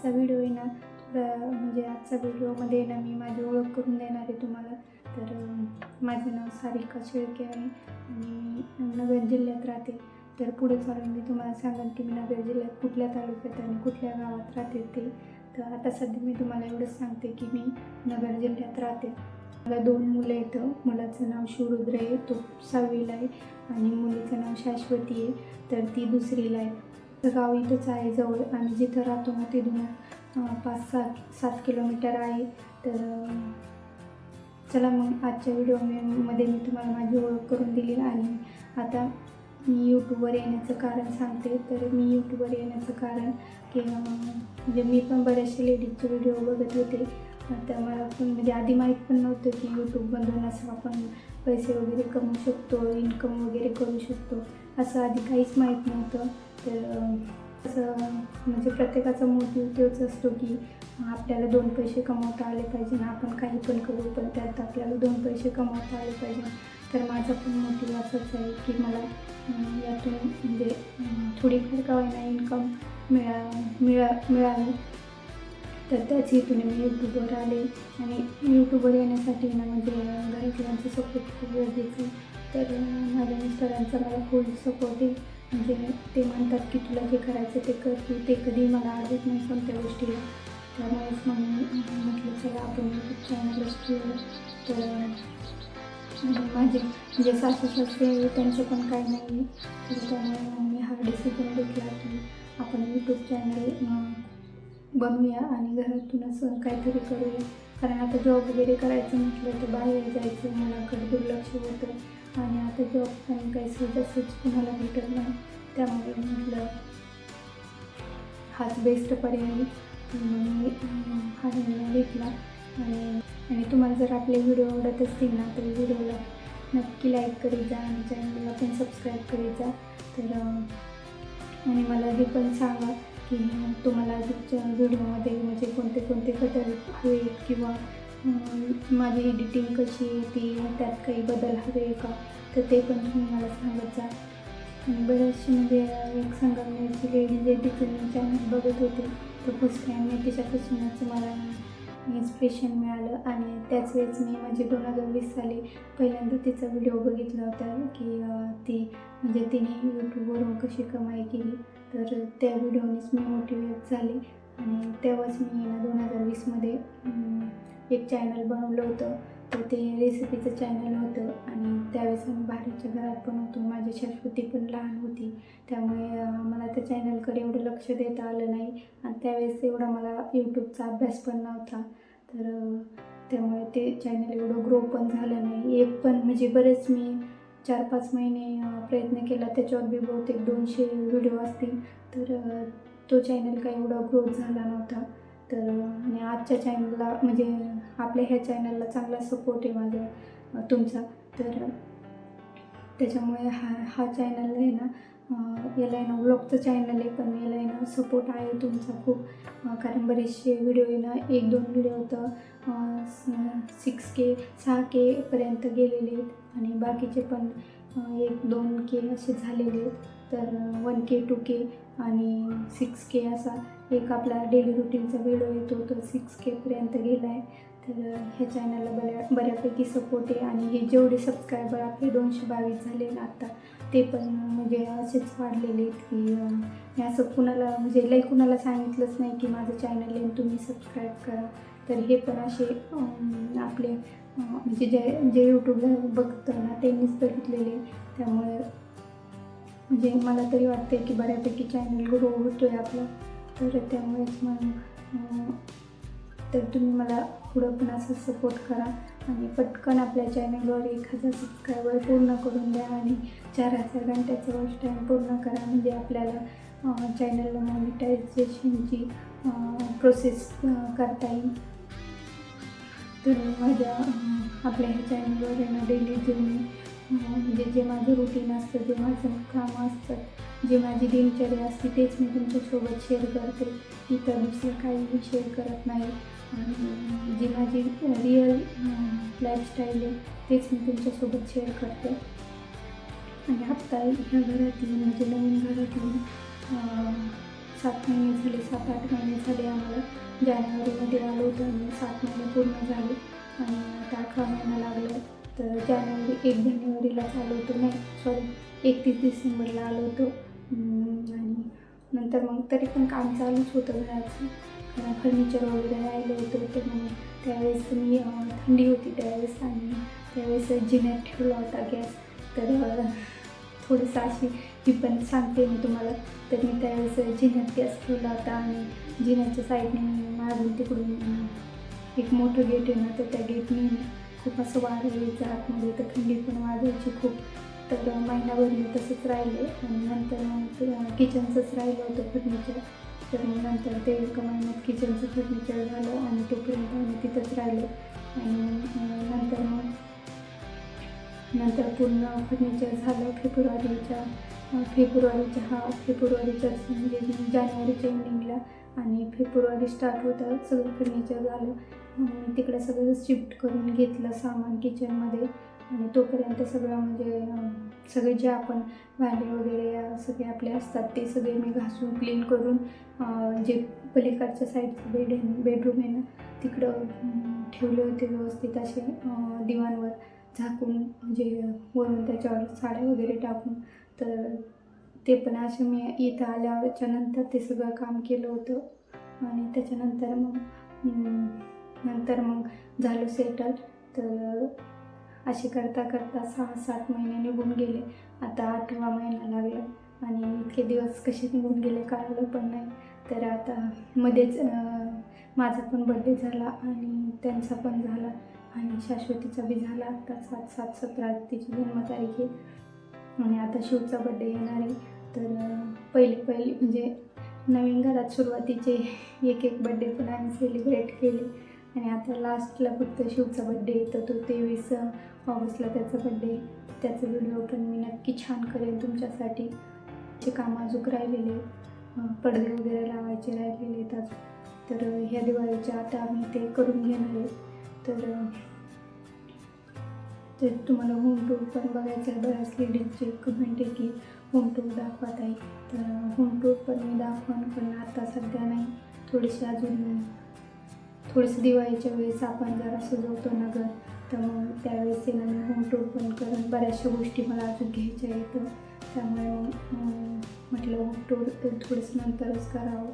आजचा व्हिडिओ येणार म्हणजे आजचा व्हिडिओमध्ये येणार मी माझी ओळख करून देणार आहे तुम्हाला. तर माझं नाव सारिका शेळके आहे आणि नगर जिल्ह्यात राहते. तर पुढे चालून मी तुम्हाला सांगेन की मी नगर जिल्ह्यात कुठल्या तालुक्यात आणि कुठल्या गावात राहते ते. तर आता सध्या मी तुम्हाला एवढंच सांगते की मी नगर जिल्ह्यात राहते. मला दोन मुलं आहेत. मुलाचं नाव शिवरुद्र आहे तो सहावीला आहे आणि मुलीचं नाव शाश्वती आहे. तर ती दुसरीला आहे. गाव इथंच आहे जवळ. आम्ही जिथं राहतो ना तिथून पाच सात सात किलोमीटर आहे. तर चला मग आजच्या व्हिडिओमध्ये मी तुम्हाला माझी ओळख करून दिली आणि आता मी यूट्यूबवर येण्याचं कारण सांगते. तर मी यूट्यूबवर येण्याचं कारण की म्हणजे मी पण बऱ्याचशा लेडीजचे व्हिडिओ बघत होते. अं, त्यामुळे पण म्हणजे आधी माहीत पण नव्हतं की यूट्यूबमधून असं आपण पैसे वगैरे कमवू शकतो इन्कम वगैरे करू शकतो. असं आधी काहीच माहीत नव्हतं. तर असं म्हणजे प्रत्येकाचा मोटिव तोच असतो की आपल्याला दोन पैसे कमावता आले पाहिजे ना आपण काही पण करू पण त्यात आपल्याला दोन पैसे कमावता आले पाहिजे. तर माझा पण मोटिव असंच आहे की मला यातून म्हणजे थोडीफार का होईना इन्कम मिळा मिळा मिळावी तर त्याच हेतूने मी यूट्यूबवर आले आणि यूट्यूबवर येण्यासाठी ना म्हणजे घरातल्यांचं सपोर्ट खूप गरजेचं आहे. तर माझ्या मिस्टरांचा मला फुल सपोर्ट आहे म्हणजे ते म्हणतात की तुला जे करायचं ते कर तू ते कधी मला आवडत नाही कोणत्या गोष्टीला. त्यामुळेच मग मी म्हटलं चला आपण यूट्यूब छान ठेवलं तर माझे जे सासू सासरे त्यांचं पण काही नाही तर त्यामुळे मग मी हा डिसिजन घेतला की आपण यूट्यूब चॅनल बनवूया आणि घरातूनच काहीतरी करूया. कारण आता जॉब वगैरे करायचं म्हटलं तर बाहेर जायचं मुलाकडे दुर्लक्ष होतं. आणि आता जॉब पण काही सहजासहज कुणाला भेटत नाही. त्यामुळे म्हटलं हाच बेस्ट पर्याय हा निर्णय घेतला. आणि आणि तुम्हाला जर आपले व्हिडिओ आवडत असतील ना तर व्हिडिओला नक्की लाईक करीत जा आणि चॅनलला पण सबस्क्राईब करीत जा. तर आणि मला हे पण सांगा की तुम्हाला व्हिडिओमध्ये म्हणजे कोणते कोणते बदल हवे किंवा माझी एडिटिंग कशी ती त्यात काही बदल हवे आहे का? तर ते पण तुम्ही मला सांगत जा. आणि बरेचसे म्हणजे एक संगमनेरची लेडीज जे तिचे चॅनल बघत होते तर फर्स्ट टाईम मी तिच्यापासूनच मला इन्स्पिरेशन मिळालं. आणि त्याच वेळेस मी म्हणजे दोन हजार वीस साली पहिल्यांदा तिचा व्हिडिओ बघितला होता की ती म्हणजे तिने यूट्यूबवरून कशी कमाई केली. तर त्या व्हिडिओनेच मी मोटिवेट झाले. आणि तेव्हाच मी ना दोन हजार वीसमध्ये एक चॅनल बनवलं होतं. तर ते रेसिपीचं चॅनल होतं आणि त्यावेळेस आम्ही बाहेरच्या घरात पण होतो. माझी शाश्वती पण लहान होती. त्यामुळे मला त्या चॅनलकडे एवढं लक्ष देता आलं नाही. आणि त्यावेळेस एवढा मला यूट्यूबचा अभ्यास पण नव्हता. तर त्यामुळे ते चॅनल एवढं ग्रो पण झालं नाही. एक पण म्हणजे बरेच मी चार पाच महिने प्रयत्न केला. त्याच्यावर बी बहुतेक दोनशे व्हिडिओ असतील. तर तो चॅनल काही एवढा ग्रोथ झाला नव्हता. तर आणि आजच्या चॅनलला म्हणजे आपल्या ह्या चॅनलला चांगला सपोर्ट आहे माझा तुमचा. तर त्याच्यामुळे हा हा चॅनल आहे ना याला आहे ना व्लॉगचं चॅनल आहे पण याला आहे ना सपोर्ट आहे तुमचा खूप. कारण बरेचसे व्हिडिओ आहे ना एक दोन व्हिडिओ तर सिक्स के सहा केपर्यंत गेलेले आहेत. आणि बाकीचे पण एक दोन के असे झालेले आहेत. तर वन के टू के आणि सिक्स के असा एक आपला डेली रुटीनचा व्हिडिओ येतो तो सिक्स केपर्यंत गेला आहे तर ह्या चॅनलला बऱ्या बऱ्यापैकी सपोर्ट आहे. आणि हे जेवढे सबस्क्रायबर आपले दोनशे बावीस झाले ना आता ते पण म्हणजे असेच वाढलेले आहेत की मी असं कुणाला म्हणजे लई कुणाला सांगितलंच नाही की माझं चॅनल आहे तुम्ही सबस्क्राईब करा. तर हे पण असे आपले म्हणजे जे जे यूट्यूबला बघतं ना त्यांनीच बघितलेले. त्यामुळे म्हणजे मला तरी वाटते की बऱ्यापैकी चॅनल ग्रो होतो आहे आपला. तर त्यामुळेच मग तर तुम्ही मला पुढं पण असं सपोर्ट करा. आणि पटकन आपल्या चॅनलवर एक हजार सबस्क्रायबर पूर्ण करून द्या आणि चार हजार घंट्याचं वॉच टाईम पूर्ण करा. म्हणजे आपल्याला चॅनलला मॉनिटायझेशनची प्रोसेस करता येईल. तर माझ्या आपल्या ह्या चॅनलवर डेली जे मी म्हणजे जे माझं रुटीन असतं जे माझं कामं असतं जे माझी दिनचर्या असते तेच मी तुमच्यासोबत शेअर करते. इतर दुसरं काहीही शेअर करत नाही. आणि जी माझी रिअल लाईफस्टाईल आहे तेच मी तुमच्यासोबत शेअर करते. आणि आत्ता ह्या घरातील म्हणजे नवीन घरातील सात महिने झाले सात आठ महिने झाले आम्हाला. जानेवारीमध्ये आलो होतो आणि सात महिने पूर्ण झाले. आणि आता अकरा महिना लागला. तर जानेवारी एक जानेवारीलाच आलो होतो. नाही सॉरी एकतीस डिसेंबरला आलो होतो. आणि नंतर मग तरी पण काम चालूच होतं घराचं. कारण फर्निचर वगैरे राहिलं होतं. तर मग त्यावेळेस मी थंडी होती त्यावेळेस आणि त्यावेळेस जिन्यात ठेवला होता गॅस. तर थोडंसं अशी ही पण सांगते मी तुम्हाला. तर मी त्यावेळेस जिन्यात गॅस ठेवला होता आणि जिन्याच्या साईडने मारून तिकडून एक मोठं गेट आहे ना तर त्या गेटने खूप असं वाढ यायचं आतमध्ये तर थंडी पण वाजायची खूप. तर महिनाभर मी तसंच राहिले. आणि नंतर मग किचनचंच राहिलं होतं फर्निचर तर मग नंतर ते एका महिन्यात किचनचं फर्निचर झालं आणि तोपर्यंत आम्ही तिथंच राहिलो. आणि नंतर मग नंतर पूर्ण फर्निचर झालं फेब्रुवारीच्या फेब्रुवारीच्या हा फेब्रुवारीच्या म्हणजे जानेवारीच्या एंडिंगला आणि फेब्रुवारी स्टार्ट होतं सगळं फर्निचर झालं. मग मी तिकडे सगळं शिफ्ट करून घेतलं सामान किचनमध्ये आणि तोपर्यंत सगळं म्हणजे सगळे जे आपण भांडे वगैरे सगळे आपले असतात ते सगळे मी घासून क्लीन करून जे पलीकडच्या साईडचं बेड आहे बेडरूम आहे ना तिकडं ठेवले होते व्यवस्थित असे दिवाणवर झाकून म्हणजे वरून त्याच्यावर साड्या वगैरे टाकून तर ते पण असं मी इथं आल्याच्यानंतर ते सगळं काम केलं होतं. आणि त्याच्यानंतर मग नंतर मग झालं सेटल तर असे करता करता सहा सात महिने निघून गेले. आता आठवा महिना लागला. आणि इतके दिवस कसे निघून गेले कळालं पण नाही. तर आता मध्येच माझा पण बड्डे झाला आणि त्यांचा पण झाला. आणि शाश्वतीचा बी झाला. आता सात सात सतरा तिची जन्मतारीख आहे. आणि आता शिवचा बड्डे येणार आहे. तर पहिली पहिली म्हणजे नवीन घरात सुरुवातीचे एक एक बड्डे पण आम्ही सेलिब्रेट केले. आणि आता लास्टला फक्त शिवचा बड्डे येतो तो तेवीस ऑगस्टला त्याचा बड्डे त्याचा व्हिडिओ पण मी नक्की छान करेन तुमच्यासाठी. जे काम अजूक राहिलेले पडदे वगैरे लावायचे राहिलेले आहेत तर ह्या दिवाळीच्या आता आम्ही ते करून घेणार आहे. तर ते तुम्हाला होम टूर पण बघायचं आहे. बऱ्याच लेडीजचे कमेंट आहे की होम टूर दाखवत आहे तर होम टूर पण मी दाखवण पण आता सध्या नाही. थोडीशी अजून थोडंसं दिवाळीच्या वेळेस आपण जरा सजवतो ना घर तर मग त्यावेळेस आहे मी होम टूर पण करून बऱ्याचशा गोष्टी मला अजून घ्यायच्या आहेत. त्यामुळे म्हटलं होम टूर तर थोडंसं नंतरच करावं.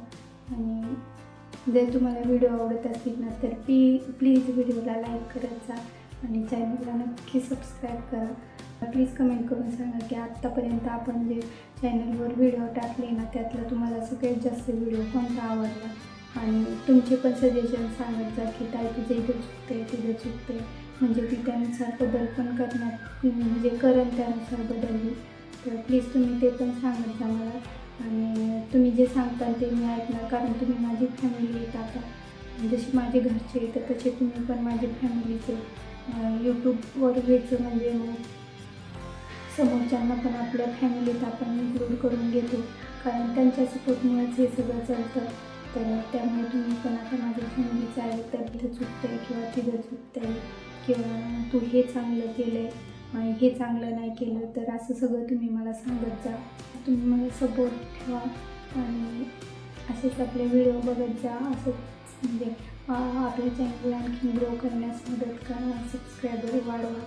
आणि जर तुम्हाला व्हिडिओ आवडत असतील ना तर प्ली प्लीज व्हिडिओला लाईक करत जा. आणि चॅनलला नक्की सबस्क्राईब करा. प्लीज कमेंट करून सांगा की आत्तापर्यंत आपण जे चॅनलवर व्हिडिओ टाकले ना त्यातला तुम्हाला सगळ्यात जास्त व्हिडिओ कोणता आवडला? आणि तुमचे पण सजेशन सांगत जा की ताई तुझं इथे चुकते तिथे चुकते म्हणजे ती त्यानुसार बदल पण करणार. म्हणजे करेल त्यानुसार बदलली. तर प्लीज तुम्ही ते पण सांगत जा मला. आणि तुम्ही जे सांगता ते मी ऐकणार कारण तुम्ही माझी फॅमिली आहेत आता. जशी माझे घरचे येतं तर तसे तुम्ही पण माझी फॅमिलीचे यूट्यूबवर घ्यायचं म्हणजे मग समोरच्यांना पण आपल्या फॅमिलीत आपण इन्क्लूड करून घेतो. कारण त्यांच्या सपोर्टमुळेच हे सगळं चालतं. तर त्यामुळे तुम्ही पण आता माझ्या फॅमिलीचं आहे तर तिथं चुकतंय किंवा तिथं चुकतंय किंवा तू हे चांगलं केलं आहे आणि हे चांगलं नाही केलं तर असं सगळं तुम्ही मला सांगत जा. तुम्ही मला सपोर्ट ठेवा आणि असेच आपले व्हिडिओ बघत जा. असं म्हणजे आपल्या चॅनल आणखी ग्रो करण्यास मदत करा सबस्क्रायबर वाढवा.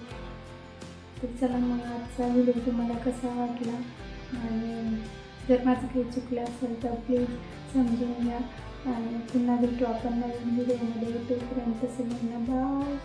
तर चला मग आजचा व्हिडिओ तुम्हाला कसा वाटला? आणि जर माझं काही चुकलं असेल तर प्लीज समजून घ्या. आणि पुन्हा भेटू आपण नवीन व्हिडिओमध्ये तोपर्यंत सगळ्यांना बाय